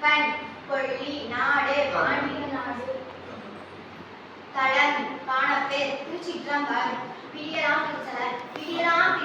பண் கொள்ளி நாடு பாண்டிய நாடு. தளம் காணப்பேர் திருச்சிற்றம்பலம் பிரியலாம் பின்சலர் பிரியலாம்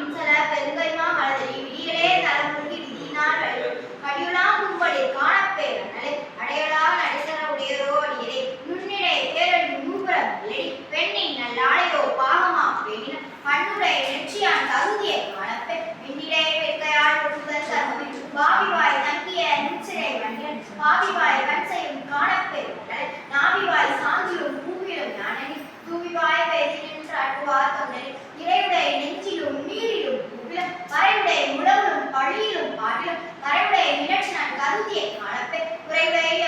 காவிவாய் பாவிவாய் கண்சையும் காணப்பேர் நாவிவாய் சாஞ்சிலும் பூவிலும் ஞானனி தூவிவாய் பேசி நின்று அட்டுவார் தொண்டனி இறைவுடைய நெஞ்சிலும் நீரிலும் பூவிலும் வரைவுடைய முழவிலும் பழியிலும் பாட்டிலும் வரைவுடைய மிரட்சினான் கருதியை காணப்பே குறைவுடைய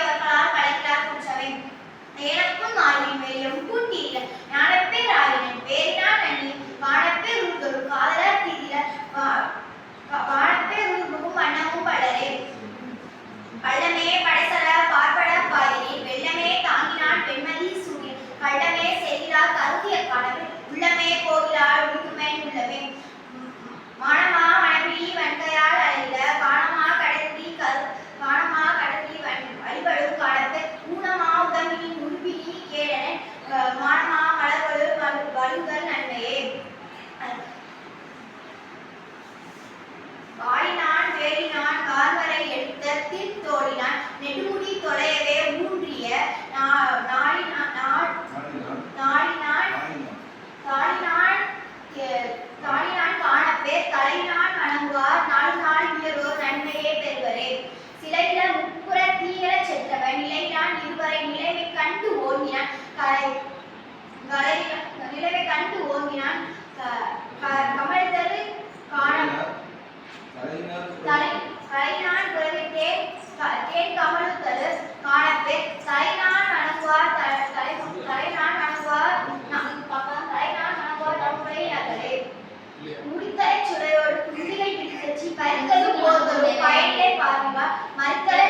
கலை கலை- கண்டு ஓங்கினான். கமழ்தரு காணம். தலை கலைநான் தேன் கமழுத்தரு காணப்பே தலைநான் வணங்குவார் தலை தலைநான் வணங்குவார் தலைநான் வணங்குவார் தம்முடைய நகரே முடித்தலை சுடையோடு குண்டிகை பிடித்தச்சி பறித்தது போர்த்தது பயனிலே பார்விவார் மறுத்தலை